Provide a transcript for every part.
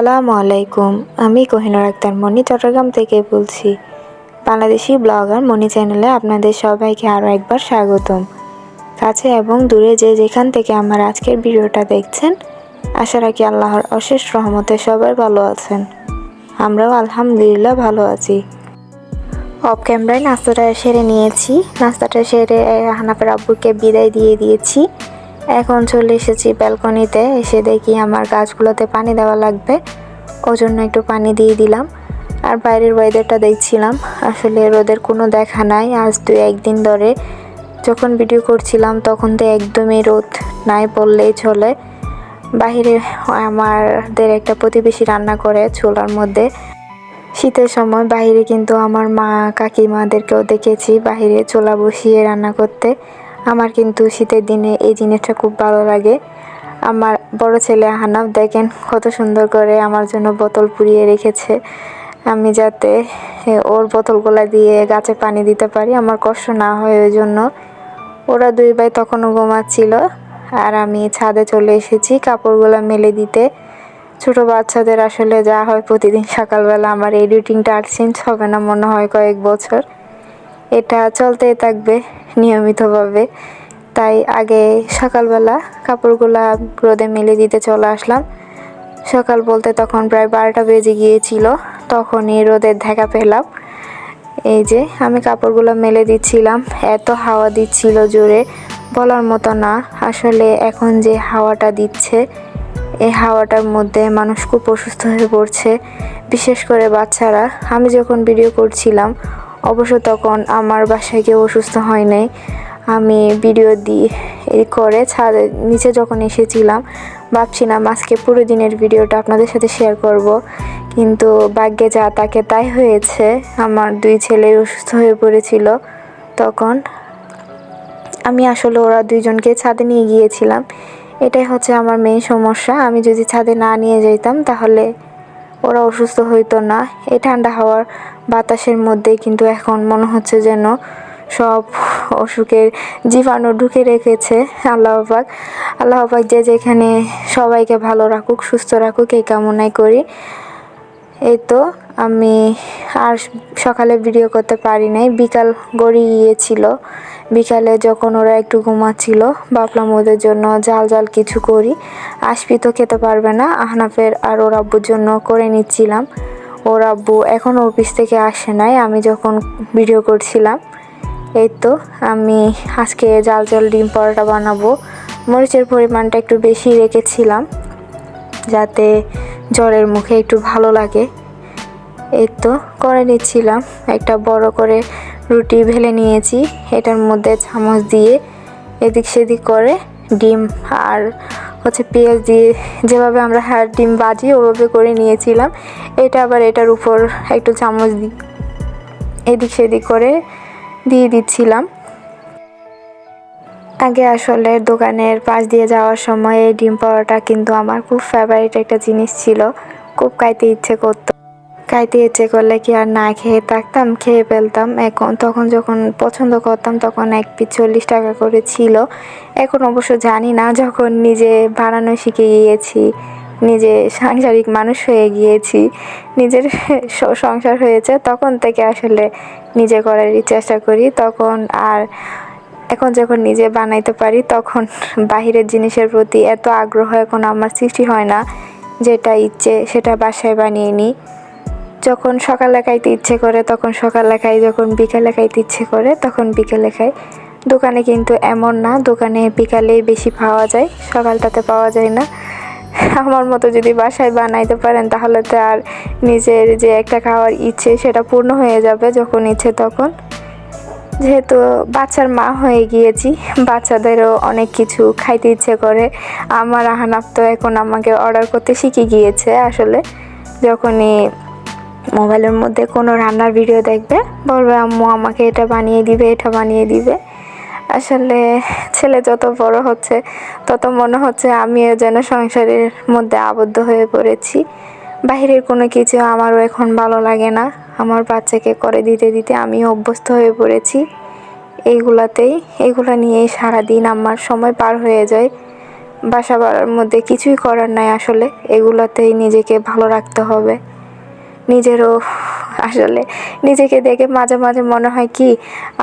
আসসালামু আলাইকুম। আমি কোহিনুর আক্তার মনি চট্টগ্রাম থেকে বলছি। বাংলাদেশি ব্লগার মনি চ্যানেলে আপনাদের সবাইকে আরও একবার স্বাগতম। কাছে এবং দূরে যে যেখান থেকে আমার আজকের ভিডিওটা দেখছেন, আশা রাখি আল্লাহর অশেষ রহমতে সবাই ভালো আছেন। আমরাও আলহামদুলিল্লাহ ভালো আছি। অফ ক্যামেরায় নাস্তাটা সেরে নিয়েছি। নাস্তাটা সেরে হানাফের আব্বুকে বিদায় দিয়ে দিয়েছি। এখন চলে এসেছি ব্যালকনিতে, এসে দেখি আমার গাছগুলোতে পানি দেওয়া লাগবে। ওই জন্য একটু পানি দিয়ে দিলাম। আর বাইরের ওয়েদারটা দেখছিলাম। আসলে রোদের কোনো দেখা নাই। আজ দু একদিন ধরে যখন ভিডিও করছিলাম, তখন তো একদমই রোদ নাই বললেই চলে। বাহিরে আমাদের একটা প্রতিবেশী রান্না করে চুলার মধ্যে। শীতের সময় বাইরে কিন্তু আমার মা কাকিমাদেরকেও দেখেছি বাইরে চোলা বসিয়ে রান্না করতে। আমার কিন্তু শীতের দিনে এই জিনিসটা খুব ভালো লাগে। আমার বড় ছেলে হানাফ, দেখেন কত সুন্দর করে আমার জন্য বোতল পুড়িয়ে রেখেছে। আমি যাতে ওর বোতলগুলা দিয়ে গাছে পানি দিতে পারি, আমার কষ্ট না হয় ওই জন্য। ওরা দুই ভাই তখনও ঘুমাচ্ছিল আর আমি ছাদে চলে এসেছি কাপড়গুলো মেলে দিতে। ছোট বাচ্চাদের আসলে যা হয় প্রতিদিন সকালবেলা আমার এই রুটিনটা আর চেঞ্জ হবে না মনে হয় কয়েক বছর। এটা চলতেই থাকবে নিয়মিতভাবে। তাই আগে সকালবেলা কাপড়গুলা রোদে মেলে দিতে চলে আসলাম। সকাল বলতে তখন প্রায় বারোটা বেজে গিয়েছিল, তখনই রোদের দেখা পেলাম। এই যে আমি কাপড়গুলো মেলে দিচ্ছিলাম, এত হাওয়া দিচ্ছিল জোরে, বলার মতো না। আসলে এখন যে হাওয়াটা দিচ্ছে এই হাওয়াটার মধ্যে মানুষ খুব অসুস্থ হয়ে পড়ছে। বিশেষ করে বাচ্চারা। আমি যখন ভিডিও করছিলাম অবশ্য তখন আমার বাসায় কেউ অসুস্থ হয় নাই। আমি ভিডিও এই করে ছাদে নিচে যখন এসেছিলাম, ভাবছিলাম আজকে পুরো দিনের ভিডিওটা আপনাদের সাথে শেয়ার করব। কিন্তু ভাগ্যে যা তাকে তাই হয়েছে, আমার দুই ছেলে অসুস্থ হয়ে পড়েছিল। তখন আমি আসলে ওরা দুইজনকে ছাদে নিয়ে গিয়েছিলাম। এটাই হচ্ছে আমার মেইন সমস্যা। আমি যদি ছাদে না নিয়ে যেতাম তাহলে ওরা অসুস্থ হইতো না। এই ঠান্ডা হাওয়ার বাতাসের মধ্যে কিন্তু এখন মনে হচ্ছে যেন সব অসুখের জীবাণু ঢুকে রেখেছে আল্লাহবাক আল্লাহবাক যে যেখানে সবাইকে ভালো রাখুক, সুস্থ রাখুক, এই কামনাই করি। এই তো আমি আর সকালে ভিডিও করতে পারি নাই। বিকাল গড়িয়ে গিয়েছিল বিকালে যখন ওরা একটু ঘুমাচ্ছিল, ভাবলাম ওদের জন্য জাল জাল কিছু করি। আসবি তো খেতে পারবে না, আহনাফের আর ওর আব্বুর জন্য করে নিচ্ছিলাম। ওর আব্বু এখন অফিস থেকে আসে নাই, আমি যখন ভিডিও করছিলাম, এই তো আমি আজকে জাল জাল ডিম পরোটা বানাবো। মরিচের পরিমাণটা একটু বেশি রেখেছিলাম, যাতে জ্বরের মুখে একটু ভালো লাগে। এই তো করে নিচ্ছিলাম। একটা বড় করে রুটি ভেলে নিয়েছি। এটার মধ্যে চামচ দিয়ে এদিক সেদিক করে ডিম আর হচ্ছে পেঁয়াজ দিয়ে যেভাবে আমরা হাড় ডিম বাজি ওভাবে করে নিয়েছিলাম। এটা আবার এটার উপর একটু চামচ দিই এদিক সেদিক করে দিয়ে দিচ্ছিলাম। আগে আসলে দোকানের পাশ দিয়ে যাওয়ার সময় এই ডিম পরোটা কিন্তু আমার খুব ফেভারিট একটা জিনিস ছিল। খুব খাইতে ইচ্ছে করতো। খাইতে ইচ্ছে করলে কি আর না খেয়ে থাকতাম, খেয়ে ফেলতাম। এখন তখন যখন পছন্দ করতাম, তখন এক পিস চল্লিশ টাকা করে ছিল। এখন অবশ্য জানি না, যখন নিজে বানানো শিখে গিয়েছি, নিজে সাংসারিক মানুষ হয়ে গিয়েছি, নিজের সংসার হয়েছে, তখন থেকে আসলে নিজে করারই চেষ্টা করি। তখন আর এখন যখন নিজে বানাইতে পারি, তখন বাহিরের জিনিসের প্রতি এত আগ্রহ এখন আমার সৃষ্টি হয় না, যেটা ইচ্ছে সেটা বাসায় বানিয়ে নিই। যখন সকালে খাইতে ইচ্ছে করে, তখন সকালে খাই, যখন বিকালে খাইতে ইচ্ছে করে, তখন বিকেলে খাই। দোকানে কিন্তু এমন না, দোকানে বিকালেই বেশি পাওয়া যায়, সকালটাতে পাওয়া যায় না। আমার মতো যদি বাসায় বানাইতে পারেন, তাহলে তো আর নিজের যে একটা খাওয়ার ইচ্ছে, সেটা পূর্ণ হয়ে যাবে যখন ইচ্ছে তখন। যেহেতু বাচ্চার মা হয়ে গিয়েছি, বাচ্চাদেরও অনেক কিছু খাইতে ইচ্ছে করে। আমার আহানাপ তো এখন আমাকে অর্ডার করতে শিখে গিয়েছে আসলে, যখনই মোবাইলের মধ্যে কোনো রান্নার ভিডিও দেখবে, বলবে, আম্মু, আমাকে এটা বানিয়ে দিবে, এটা বানিয়ে দিবে। আসলে ছেলে যত বড় হচ্ছে, তত মনে হচ্ছে আমিও যেন সংসারের মধ্যে আবদ্ধ হয়ে পড়েছি। বাহিরের কোনো কিছু আমারও এখন ভালো লাগে না। আমার বাচ্চাকে করে দিতে দিতে আমিও অভ্যস্ত হয়ে পড়েছি। এইগুলাতেই, এইগুলা নিয়েই সারাদিন আমার সময় পার হয়ে যায়। বাসা বাড়ার মধ্যে কিছুই করার নাই আসলে। এগুলোতেই নিজেকে ভালো রাখতে হবে। নিজেরও আসলে নিজেকে দেখে মাঝে মাঝে মনে হয় কি,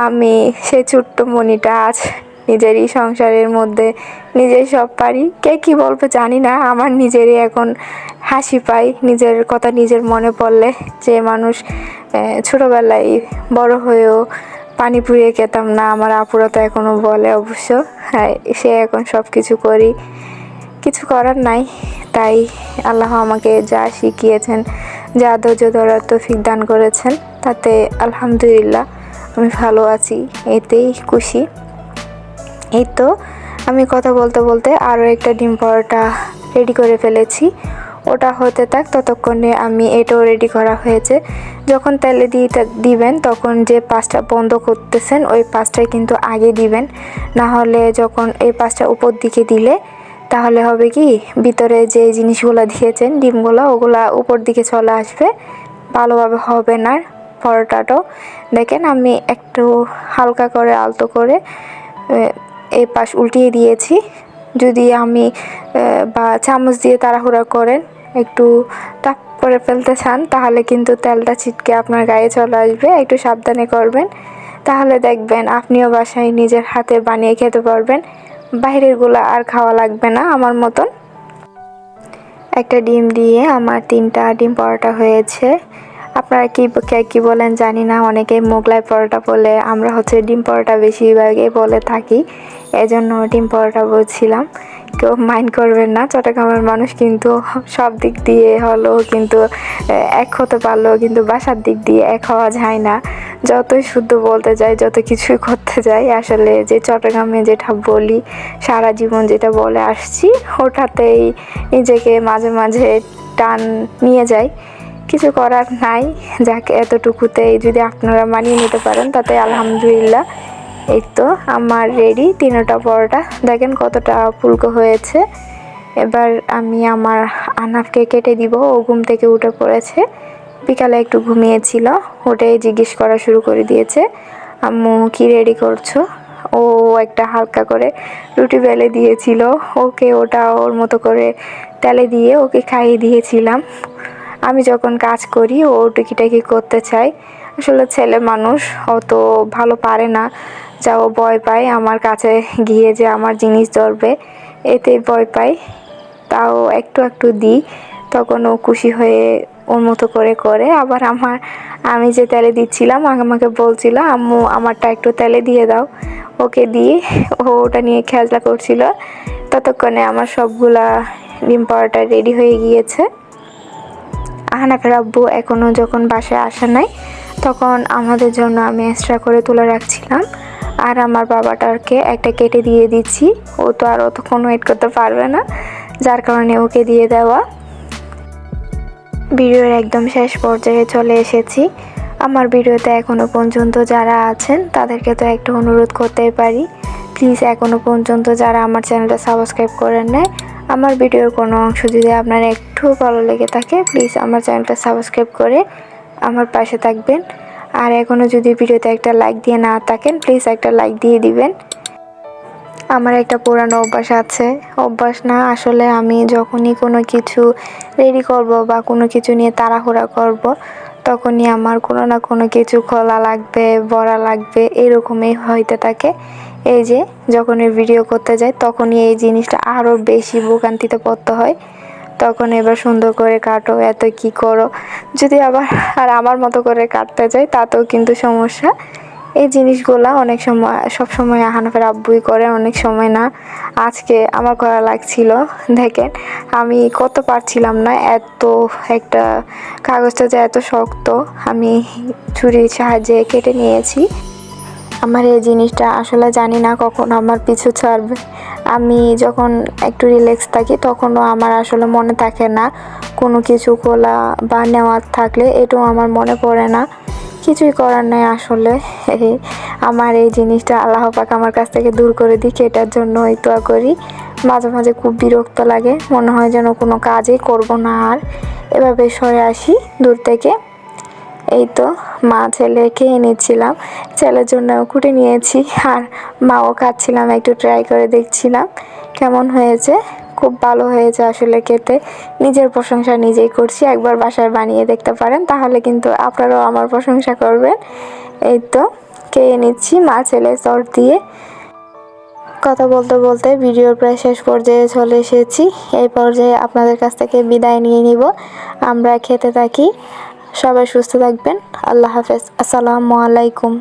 আমি সেই ছোট্ট মনিটা আজ নিজেরই সংসারের মধ্যে নিজেই সব পারি। কে কি বলবে জানি না, আমার নিজেরই এখন হাসি পাই। নিজের কথা নিজের মনে পড়লে যে মানুষ ছোটবেলায় বড় হয়েও পানি পুড়িয়ে খেতাম না, আমার আপুরা তো এখনও বলে অবশ্য হ্যাঁ সে এখন সব কিছু করি। কিছু করার নাই, তাই আল্লাহ আমাকে যা শিখিয়েছেন যা ধৈর্য ধরার তৌফিক দান করেছেন, তাতে আলহামদুলিল্লাহ আমি ভালো আছি, এতেই খুশি। এই তো আমি কথা বলতে বলতে আরও একটা ডিম পরোটা রেডি করে ফেলেছি। ওটা হতে থাক, ততক্ষণে আমি এটাও রেডি করা হয়েছে। যখন তেলে দিয়ে দিবেন, তখন যে পাঁচটা বন্ধ করতেছেন, ওই পাঁচটাই কিন্তু আগে দিবেন। না হলে যখন এই পাঁচটা উপর দিকে দিলে তাহলে হবে কি? ভিতরে যে জিনিসগুলো দিয়েছেন, ডিমগুলো, ওগুলা উপর দিকে চলে আসবে। ভালোভাবে হবে না পরোটাটাও দেখেন আমি একটু হালকা করে আলতো করে এই পাশ উল্টিয়ে দিয়েছি। যদি আমি বা চামচ দিয়ে তাড়াহুড়া করেন, একটু টাপ করে ফেলতে চান, তাহলে কিন্তু তেলটা ছিটকে আপনার গায়ে চলে আসবে। একটু সাবধানে করবেন। তাহলে দেখবেন আপনিও বাসায় নিজের হাতে বানিয়ে খেতে পারবেন। বাইরেরগুলো আর খাওয়া লাগবে না আমার মতন। একটা ডিম দিয়ে আমার তিনটা ডিম পরোটা হয়েছে। আপনারা কি কে বলেন জানি না, অনেকে মোগলাই পরোটা বলে, আমরা হচ্ছে ডিম পরোটা বেশিরভাগই বলে থাকি। এজন্য ডিম পরোটা বলছিলাম। কেউ মাইন্ড করবেন না, চট্টগ্রামের মানুষ কিন্তু সব দিক দিয়ে হলো কিন্তু এক হতে পারলেও কিন্তু বাসার দিক দিয়ে এক হওয়া যায় না। যতই শুদ্ধ বলতে যাই, যত কিছুই করতে যাই, আসলে যে চট্টগ্রামে যেটা বলি, সারা জীবন যেটা বলে আসছি ওটাতেই নিজেকে মাঝে মাঝে টান নিয়ে যাই। কিছু করার নাই, যাকে এতটুকুতেই যদি আপনারা মানিয়ে নিতে পারেন, তাতে আলহামদুলিল্লাহ। এই তো, আমার রেডি তিনোটা পরোটা। দেখেন কতটা ফুলকো হয়েছে। এবার আমি আমার আনাফকে কেটে দিব, ও ঘুম থেকে উঠে পড়েছে। বিকালে একটু ঘুমিয়েছিল, ওটাই জিজ্ঞেস করা শুরু করে দিয়েছে, আম্মু, কি রেডি করছ? ও একটা হালকা করে রুটি বেলে দিয়েছিল, ওকে ওটা ওর মতো করে তেলে দিয়ে ওকে খাইয়ে দিয়েছিলাম। আমি যখন কাজ করি, ও টুকিটাকি করতে চাই আসলে ছেলে মানুষ অত ভালো পারে না, যা ও ভয় পায়, আমার কাছে গিয়ে যে আমার জিনিস ধরবে, এতে ভয় পায়, তাও একটু একটু দিই, তখন ও খুশি হয়ে ওর মতো করে করে। আবার আমার, আমি যে তেলে দিচ্ছিলাম আমাকে বলছিল, আম্মু, আমারটা একটু তেলে দিয়ে দাও। ওকে দিয়ে ও ওটা নিয়ে খেলা করছিল। ততক্ষণে আমার সবগুলা ডিম পাওয়াটা রেডি হয়ে গিয়েছে। আহনাফের আব্বু এখনও যখন বাসায় আসে নাই, তখন আমাদের জন্য আমি এক্সট্রা করে তুলে রাখছিলাম। আর আমার বাবাটাকে একটা কেটে দিয়ে দিচ্ছি। ও তো আর অতক্ষণ ওয়েট করতে পারবে না। যার কারণে ওকে দিয়ে দেওয়া। ভিডিওর একদম শেষ পর্যায়ে চলে এসেছি। আমার ভিডিওতে এখনও পর্যন্ত যারা আছেন, তাদেরকে তো একটু অনুরোধ করতেই পারি। প্লিজ এখনও পর্যন্ত যারা আমার চ্যানেলটা সাবস্ক্রাইব করেন নাই, আমার ভিডিওর কোনো অংশ যদি আপনার একটু ভালো লেগে থাকে প্লিজ আমার চ্যানেলটা সাবস্ক্রাইব করে আমার পাশে থাকবেন। আর এখনও যদি ভিডিওতে একটা লাইক দিয়ে না থাকেন প্লিজ একটা লাইক দিয়ে দিবেন। আমার একটা পুরানো অভ্যাস আছে। অভ্যাস না, আসলে আমি যখনই কোনো কিছু রেডি করব বা কোনো কিছু নিয়ে তাড়াহুড়া করব, তখনই আমার কোনো না কোনো কিছু খোলা লাগবে বড়া লাগবে, এরকমই হইতে থাকে। এই যে যখন ভিডিও করতে যাই, তখনই এই জিনিসটা আরও বেশি ভোগান্তিতে পড়তে হয়। তখন এবার সুন্দর করে কাটো, এত কি করো? যদি আবার আর আমার মতো করে কাটতে যাই, তাতেও কিন্তু সমস্যা। এই জিনিসগুলা অনেক সময়, সব সময় আহানফের আব্বুই করে, অনেক সময় না। আজকে আমার করা লাগছিল, দেখেন। আমি কত পারছিলাম না, এত একটা কাগজটা যে এত শক্ত, আমি ছুরির সাহায্যে কেটে নিয়েছি। আমার এই জিনিসটা আসলে জানি না কখন আমার পিছু ছাড়বে। আমি যখন একটু রিল্যাক্স থাকি, তখনও আমার আসলে মনে থাকে না, কোনো কিছু খোলা বা নেওয়ার থাকলে এটাও আমার মনে পড়ে না। কিছুই করার নেই আসলে। আমার এই জিনিসটা আল্লাহ পাক আমার কাছ থেকে দূর করে দিক, এটার জন্য এই তোয়া করি। মাঝে মাঝে খুব বিরক্ত লাগে, মনে হয় যেন কোনো কাজই করব না আর। এভাবে সরে আসি দূর থেকে। এই তো মা ছেলে খেয়ে নিচ্ছিলাম, ছেলের জন্য কুটে নিয়েছি, আর মাও খাচ্ছিলাম, একটু ট্রাই করে দেখছিলাম। কেমন হয়েছে? খুব ভালো হয়েছে আসলে খেতে। নিজের প্রশংসা নিজেই করছি, একবার বাসায় বানিয়ে দেখতে পারেন, তাহলে কিন্তু আপনারাও আমার প্রশংসা করবেন। এই তো, খেয়ে নিচ্ছি, মা ছেলে সর দিয়ে। কথা বলতে বলতে ভিডিওর প্রায় শেষ পর্যায়ে চলে এসেছি। এই পর্যায়ে আপনাদের কাছ থেকে বিদায় নিয়ে নিব। আমরা খেতে থাকি। সবাই সুস্থ থাকবেন। আল্লাহ হাফেজ। আসসালামু আলাইকুম।